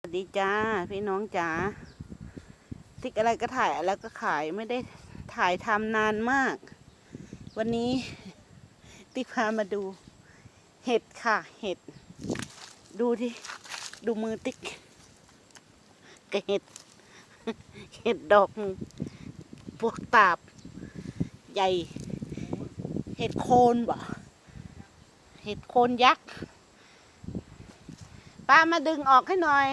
สวัสดีจ้าพี่น้องจ๋าติ๊กอะไรก็ถ่ายแล้วก็ขายไม่ได้ถ่ายทำนานมาก วันนี้ติ๊กพามาดู เห็ดค่ะ เห็ด ดูที่ดูมือติ๊กกับเห็ด เห็ดดอกพวกตาบ ใหญ่ เห็ดโคนบ่เห็ดโคนยักษ์ ป้ามาดึงออกให้หน่อย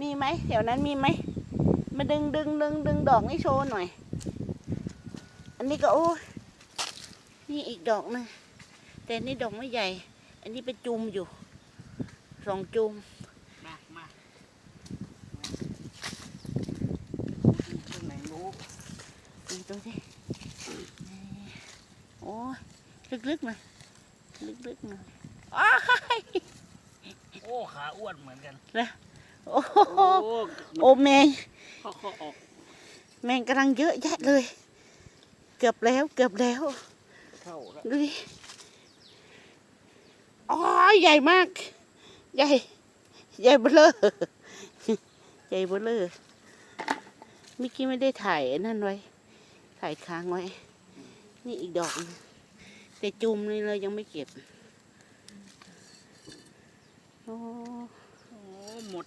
มีไหมแถวนั้นมีไหม มาดึงดึงดึงดึงดอกนี้โชว์หน่อย อันนี้ก็โอ้ยนี่อีกดอกหนึงแต่นี่ดอกไม่ใหญ่ อันนี้เป็นจุมอยู่สองจุมมามาตรงไหนรู้ดูตัวสิโอ้ยลึกๆหน่อย ลึกๆหน่อยอ้ายโอ้ขาอ้วนเหมือนกันโอ้โหโอ้โอ้แมงเขาเขาออกแมงกำลังเยอะแยะเลย เกือบแล้วเกือบแล้วเข้าแล้วดูดิอ๋อใหญ่มาก ใหญ่ ใหญ่เบ้อเลอใหญ่เบ้อเลอเมื่อกี้ไม่ได้ถ่ายไอ้นั่นไว้ ถ่ายค้างไว้ นี่อีกดอกหนึ่ง แต่จุ่มนี่เรายังไม่เก็บโอ้โอ้หมด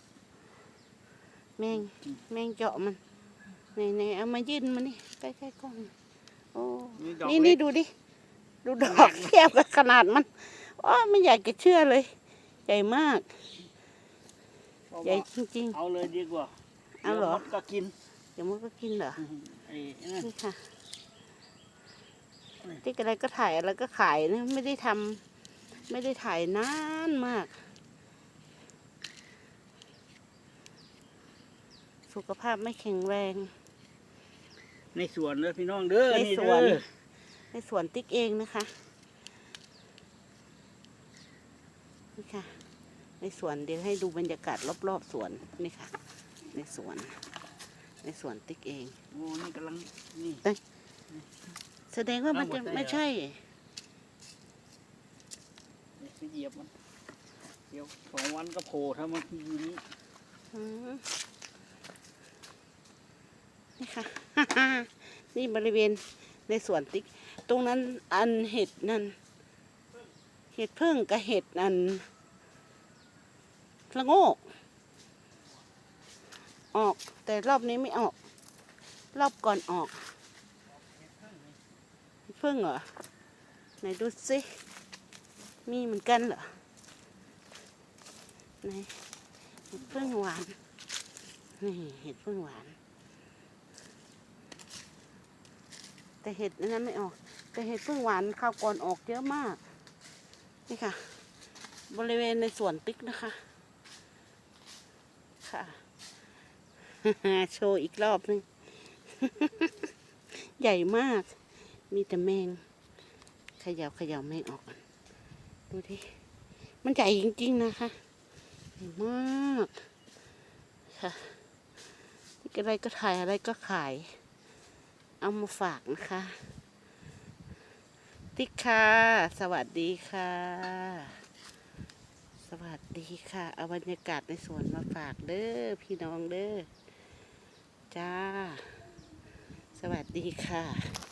แมงแมงเจาะมันไหนไหนเอามายื่นมานี่ใกล้ๆกล้องโอ้นี่ดอกนี่เล็นี่ก ดูดิ ดูดอกเทียบกับขนาดมันอ๋อไม่อยากจะเชื่อเลย ใหญ่มากเอาใหญ่จริง เอาเลยดีกว่าเอาเหรอ ดี๋ยวมดก็กินๆเดี๋ยวมันก็กินเหรอ ไอ้นั่นนี่ค่ะ ที่อะไรก็ถ่ายอะไรก็ขายนะไม่ได้ทำไม่ได้ถ่ายนานมาก สุขภาพไม่แข็งแรง ในสวนเด้อพี่น้องเด้อในนี่สเด้วนอในสวนติ๊กเองนะคะนี่ค่ะ ในสวนเดี๋ยวให้ดูบรรยากาศรอบๆสวนนี่ค่ะ ในสวน ในสวนติ๊กเองโอ้นี่กำลังนี่ แสดงว่ามันเอาหมจะดเลยเหรอไม่ใช่นี่ไปเหยียบมัน เดี๋ยวสองวันก็โผล่ถ้ามันอยู่นี้อืมนี่ค่ะ นี่บริเวณในสวนติ๊ก ตรงนั้นอันเห็ดนั่น เห็ดพึ่งกับเห็ดอันละโงก ออกแต่รอบนี้ไม่ออก รอบก่อนออกเห็ด พึ่งเหรอ ไหนดูสิ มีเหมือนกันเหรอ ไหนเห็ดพึ่งหวาน นี่เห็ดพึ่งหวาน แต่เห็ดนั้นไม่ออก แต่เห็ดพึ่งหวานข้าวก่อนออกเยอะมาก นี่ค่ะ บริเวณในสวนติ๊กนะคะ ค่ะ โชว์อีกรอบหนึง ใหญ่มาก มีแต่แมงขย่าเขย่าแมงออกก่อนดูดิ มันใหญ่จริงๆนะคะใหญ่มากค่ะอะไรก็ถ่ายอะไรก็ขาย เอามาฝากนะคะ ติ๊กค่ะ สวัสดีค่ะ สวัสดีค่ะ เอาบรรยากาศในสวนมาฝากเด้อพี่น้องเด้อจ้า สวัสดีค่ะ